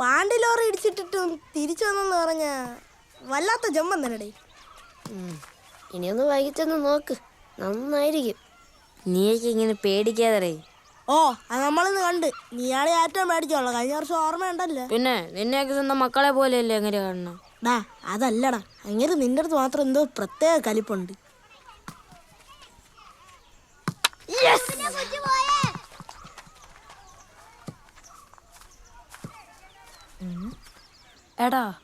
പാണ്ടി lorry ഇടിച്ചിട്ടിട്ടും തിരിച്ചു വന്നെന്ന് പറഞ്ഞ വല്ലാത്ത ജമ്മം തന്നെ ഇനിയൊന്ന് വൈകിച്ചൊന്ന് നോക്ക്. നന്നായിരിക്കും. നീയൊക്കെ ഇങ്ങനെ പേടിക്കാതെ ഓ അത് നമ്മളിന്ന് കണ്ട്. നീയാളെ ഏറ്റവും പേടിച്ചോളാം കഴിഞ്ഞ വർഷം ഓർമ്മയുണ്ടല്ലോ. പിന്നെ നിന്നെയൊക്കെ സ്വന്തം മക്കളെ പോലെയല്ലേ എങ്ങനെ കാണണം ഡാ അതല്ലടാ. അങ്ങനെ നിന്റെ അടുത്ത് മാത്രം എന്തോ പ്രത്യേക കലിപ്പുണ്ട്. എടാ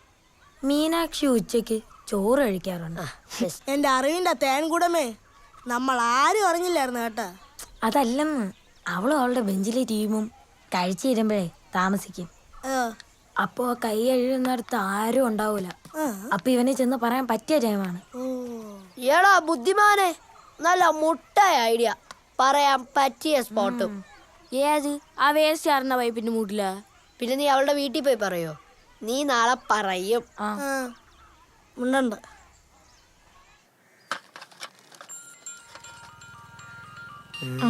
മീനാക്ഷി ഉച്ചയ്ക്ക് ചോറ് കഴിക്കാറുണ്ട്. എന്റെ അറിവിന്റെ തേൻകുടമേ നമ്മൾ ആരും അറിഞ്ഞില്ലായിരുന്നു കേട്ടോ. അതല്ലെന്ന് അവളും അവളുടെ ബെഞ്ചിലെ ടീമും കഴിച്ചു തരുമ്പോഴേ താമസിക്കും. അപ്പോ കൈ എഴുതുന്നിടത്ത് ആരും ഉണ്ടാവൂല. അപ്പൊ ഇവനെ ചെന്ന് പറയാൻ പറ്റിയ ടൈമാണ്. ഏടാ ബുദ്ധിമാനെ നല്ല മുട്ടായ ഐഡിയ. പറയാൻ പറ്റിയ സ്പോട്ടും. ഏത്? ആ വേസ്റ്റ് ആറുന്ന പൈപ്പിന്റെ മൂട്ടില? പിന്നെ നീ അവളുടെ വീട്ടിൽ പോയി പറയോ? നീ നാളെ പറയും. ഉണ്ടുണ്ട്.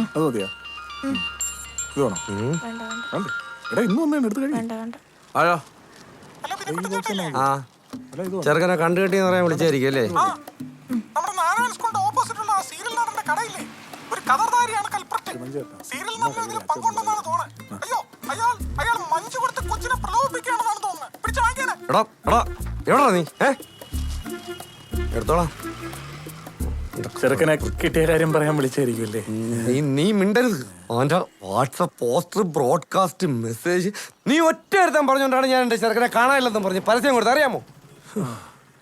അത് മതിയോ? ഇത് വേണോ? വേണ്ടേ? എടാ ഇന്ന് വന്നേ എടുത്ത് കഴിയും ഹലോ ആ. അല്ല ഇത് ചെറുക്കനെ കണ്ടു കെട്ടിന്ന് പറയാൻ വിളിച്ചായിരിക്കും അല്ലേ? നമ്മുടെ നാരായണ സ്കൂളിന്റെ ഓപ്പോസിറ്റ് ഉള്ള ആ സീരിയൽ നടന്റെ കടയില്ലേ? ഒരു കഥർദാരിയാണ് കൽപ്പറ്റ. സീരിയൽ നടന്ന ഇതിൽ പങ്കുണ്ടെന്നാണ് എടാ എടാ എവിടാ നീ? ഏ? എടുത്തോളാം. ചെറുക്കനെ കിട്ടിയ കാര്യം പറയാൻ വിളിച്ചായിരിക്കുമല്ലേ? നീ നീ മിണ്ടരുത്. അവന്റെ വാട്സപ്പ് പോസ്റ്റർ ബ്രോഡ്കാസ്റ്റ് മെസ്സേജ് നീ ഒറ്റ എടുത്താൻ പറഞ്ഞുകൊണ്ടാണ് ഞാൻ എന്റെ ചെറുക്കനെ കാണാനില്ലെന്ന് പറഞ്ഞ് പരസ്യം കൊടുത്ത് അറിയാമോ?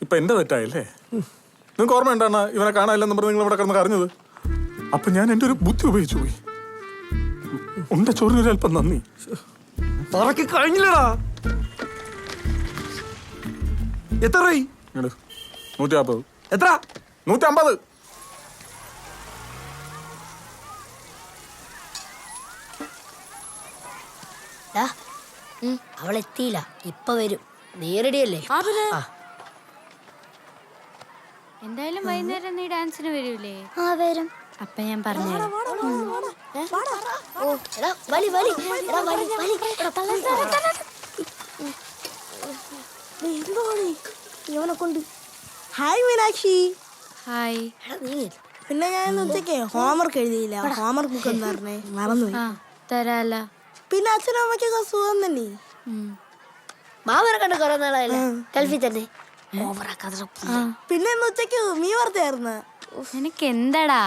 ഇപ്പൊ എന്റെ തെറ്റായില്ലേ? നിങ്ങൾക്ക് ഓർമ്മ ഉണ്ടാണ് ഇവനെ കാണാനില്ലെന്ന് പറഞ്ഞ് നിങ്ങൾ ഇവിടെ കിടന്ന് കരഞ്ഞത്? അപ്പൊ ഞാൻ എന്റെ ഒരു ബുദ്ധി ഉപയോഗിച്ചു പോയി. ഉണ്ട ചോറിനൊരു അല്പം നന്ദി. തറക്ക് കഴിഞ്ഞില്ലടാ. എത്ര രൂപ ഇങ്ങട്. നൂറ്റി നാൽപ്പത് എത്ര? നൂറ്റി അമ്പത് ഡാ, അവൾ എത്തിയില്ല. ഇപ്പൊ വരും. നേരിടിയല്ലേ. എന്തായാലും വൈകുന്നേരം നീ ഡാൻസിന് വരൂലേ? ആ വരും. അപ്പൊ ഞാൻ പറഞ്ഞു ഓ എടാ വലി വലി. എടാ വലി എടാ. എന്താണ് ഇവനെ കൊണ്ട്? ഹായ് മീനാക്ഷി. ഹായ് എടാ നീ പിന്നെ ഞാൻ ഉച്ചക്കേ ഹോംവർക്ക് എഴുതിയില്ല. ഹോംവർക്ക് ബുക്ക് എന്ന് പറഞ്ഞേ? മറന്നു തരാല. പിന്നെ അച്ഛനും അമ്മയ്ക്കൊക്കെ സുഖം തന്നെ. മാമനെ കണ്ട് കുറെ നാളായില്ലേ? ഗൾഫിൽ തന്നെ. പിന്നെ ഉച്ചയ്ക്ക് മീ വറുത്തായിരുന്നു നിനക്ക് എന്താടാ?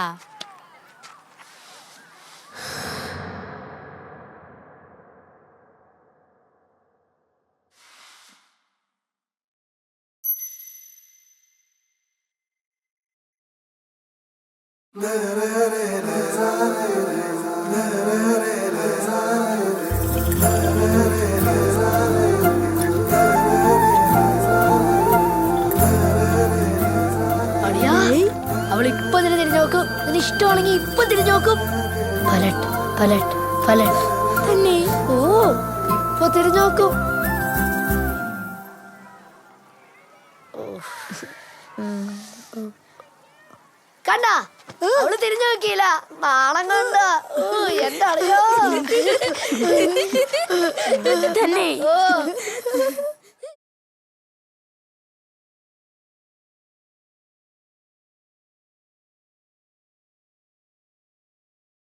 അവൾ ഇഷ്ടമാണെങ്കിൽ ഇപ്പൊ തിരിഞ്ഞു പലട്ട് പലട്ട് പലട്ട്. തന്നെ. ഓ ഇപ്പൊ തിരിഞ്ഞു നോക്കും. കണ്ട? അവൾ തിരിഞ്ഞു നോക്കിയില്ല. നാണം കണ്ട അറിയോ? തന്നെ. ഓ.